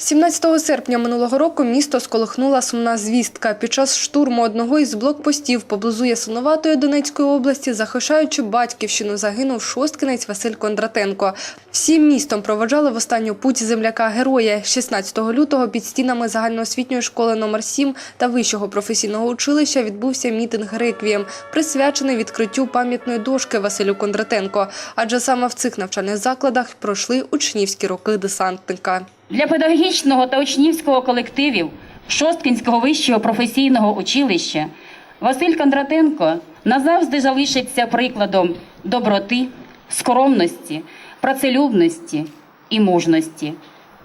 17 серпня минулого року місто сколихнула сумна звістка. Під час штурму одного із блокпостів поблизу Ясиноватої Донецької області, захищаючи батьківщину, загинув шосткинець Василь Кондратенко. Всім містом проводжали в останню путь земляка-героя. 16 лютого під стінами загальноосвітньої школи номер 7 та вищого професійного училища відбувся мітинг «Реквієм», присвячений відкриттю пам'ятної дошки Василю Кондратенко. Адже саме в цих навчальних закладах пройшли учнівські роки десантника. Для педагогічного та учнівського колективів Шосткінського вищого професійного училища Василь Кондратенко назавжди залишиться прикладом доброти, скромності, працелюбності і мужності.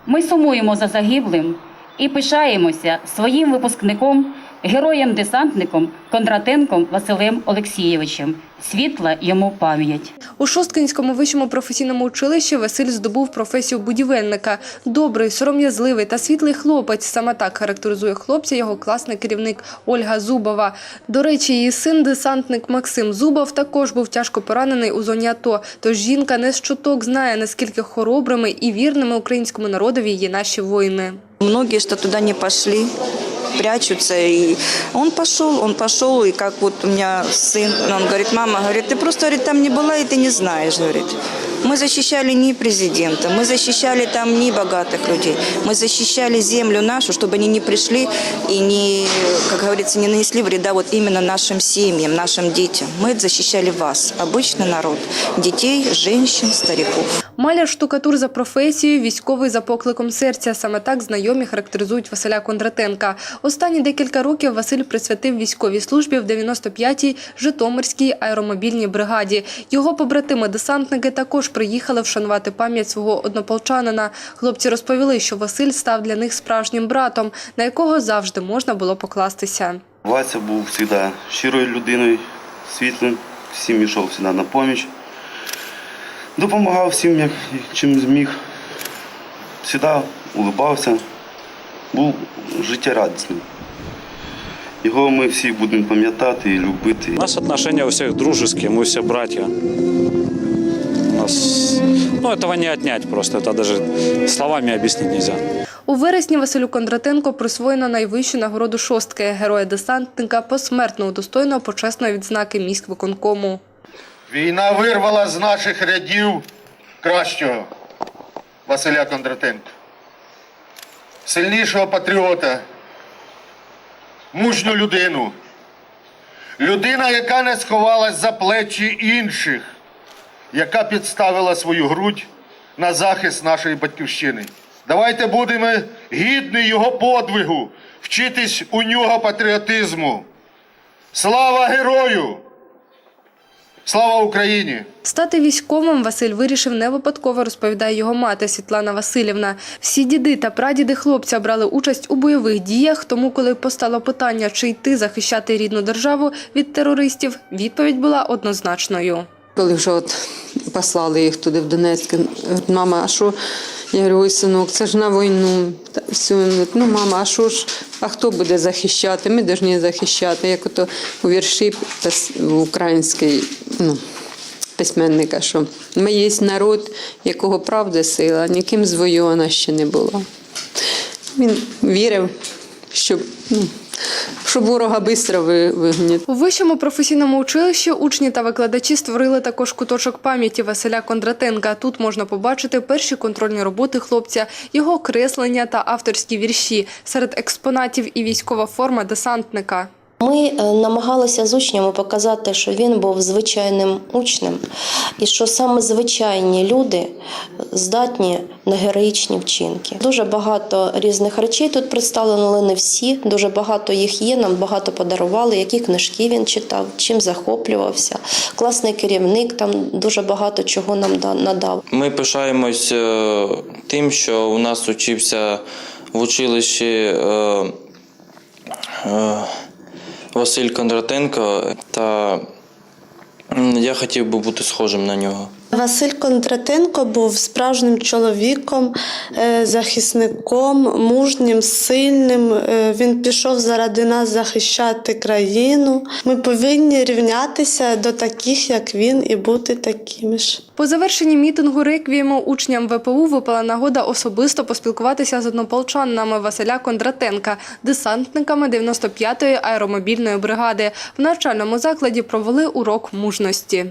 Ми сумуємо за загиблим і пишаємося своїм випускником, героєм-десантником Кондратенком Василем Олексійовичем. Світла йому пам'ять. У Шосткинському вищому професійному училищі Василь здобув професію будівельника. Добрий, сором'язливий та світлий хлопець. Саме так характеризує хлопця його класний керівник Ольга Зубова. До речі, її син, десантник Максим Зубов, також був тяжко поранений у зоні АТО. Тож жінка не з чуток знає, наскільки хоробрими і вірними українському народові є наші воїни. Многие, что туда не пошли, прячутся. И он пошел, он пошел, и как вот у меня сын, он говорит, мама, говорит, ты просто говорит, там не была, и ты не знаешь, говорит. Мы защищали не президента, мы защищали там не богатых людей, мы защищали землю нашу, чтобы они не пришли и не, как говорится, не нанесли вреда вот именно нашим семьям, нашим детям. Мы защищали вас, обычный народ, детей, женщин, стариков. Маляр штукатур за професією, військовий за покликом серця. Саме так знайомі характеризують Василя Кондратенка. Останні декілька років Василь присвятив військовій службі в 95-й Житомирській аеромобільній бригаді. Його побратими-десантники також приїхали вшанувати пам'ять свого однополчанина. Хлопці розповіли, що Василь став для них справжнім братом, на якого завжди можна було покластися. Вася був завжди щирою людиною, світлим, всім йшов завжди на поміч. Допомагав всім, як чим зміг. Завжди улибався, був життєрадісним. Його ми всі будемо пам'ятати і любити. У нас отношения у всех дружеские, мы все братья. У нас, ну, этого не отнять просто, это даже словами объяснить нельзя. У вересні Василю Кондратенко присвоєно найвищу нагороду шостки героя-десантника посмертно удостоєного почесної відзнаки міськвиконкому. Війна вирвала з наших рядів кращого Василя Кондратенка, сильнішого патріота, мужню людину, людина, яка не сховалась за плечі інших, яка підставила свою грудь на захист нашої батьківщини. Давайте будемо гідні його подвигу, вчитись у нього патріотизму. Слава герою! Слава Україні! Стати військовим Василь вирішив не випадково, розповідає його мати Світлана Васильівна. Всі діди та прадіди хлопця брали участь у бойових діях, тому коли постало питання, чи йти захищати рідну державу від терористів, відповідь була однозначною. Коли вже от послали їх туди в Донецьк, мама, а що? Я говорю, ой, синок, це ж на війну. Та все, ну мама, а що ж, а хто буде захищати? Ми повинні захищати. Як ото у вірші в українській ну, письменника, що ми є народ, якого правда сила, ніким звойована ще не була. Він вірив, що, ну, що ворога швидко вигнати. У вищому професійному училищі учні та викладачі створили також куточок пам'яті Василя Кондратенка. Тут можна побачити перші контрольні роботи хлопця, його креслення та авторські вірші. Серед експонатів і військова форма десантника. Ми е, намагалися з учнями показати, що він був звичайним учнем, і що саме звичайні люди здатні на героїчні вчинки. Дуже багато різних речей тут представлено, але не всі. Дуже багато їх є. Нам багато подарували, які книжки він читав, чим захоплювався. Класний керівник там дуже багато чого нам надав. Ми пишаємось е, тим, що у нас учився в училищі е, е, Василь Кондратенко, та я хотів би бути схожим на нього. Василь Кондратенко був справжнім чоловіком, е, захисником, мужнім, сильним. Е, Він пішов заради нас захищати країну. Ми повинні рівнятися до таких, як він, і бути такими ж. По завершенні мітингу реквієму учням ВПУ випала нагода особисто поспілкуватися з однополчанами Василя Кондратенка, десантниками 95-ї аеромобільної бригади. В навчальному закладі провели урок мужності.